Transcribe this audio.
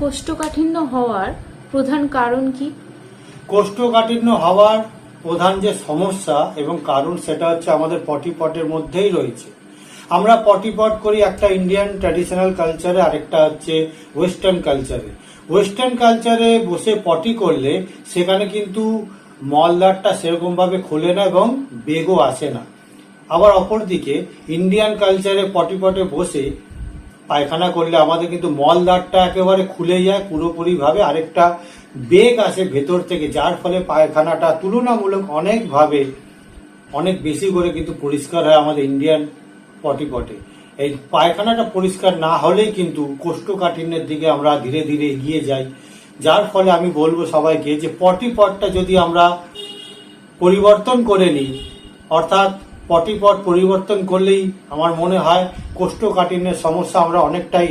কোষ্ঠকাঠিন্য হওয়ার প্রধান কারণ কি? কোষ্ঠকাঠিন্য হওয়ার প্রধান যে সমস্যা এবং কারণ সেটা হচ্ছে আমাদের পটিপটের মধ্যেই রয়েছে। আমরা পটিপট করি একটা ইন্ডিয়ান ট্র্যাডিশনাল কালচারে আরেকটা হচ্ছে ওয়েস্টার্ন কালচারে ওয়েস্টার্ন কালচারে বসে পটি করলে সেখানে কিন্তু মলদারটা সেরকমভাবে খোলে না এবং বেগও আসে না। আবার অপরদিকে ইন্ডিয়ান কালচারে পটিপটে বসে পায়খানা করলে আমাদের কিন্তু মলদারটা একেবারে খুলে যায়, পুরোপুরিভাবে আরেকটা বেগ আসে ভেতর থেকে, যার ফলে পায়খানাটা তুলনামূলক অনেকভাবে, অনেক বেশি করে কিন্তু পরিষ্কার হয় আমাদের ইন্ডিয়ান পটি পটে। এই পায়খানাটা পরিষ্কার না হলেই কিন্তু কোষ্ঠকাঠিন্যের দিকে আমরা ধীরে ধীরে এগিয়ে যাই। যার ফলে আমি বলব সবাইকে যে পটি পটটা যদি আমরা পরিবর্তন করে নিই, অর্থাৎ পটিপট পরিবর্তন করলেই আমার মনে হয় কোষ্ঠকাঠিন্যের সমস্যা আমরা অনেকটাই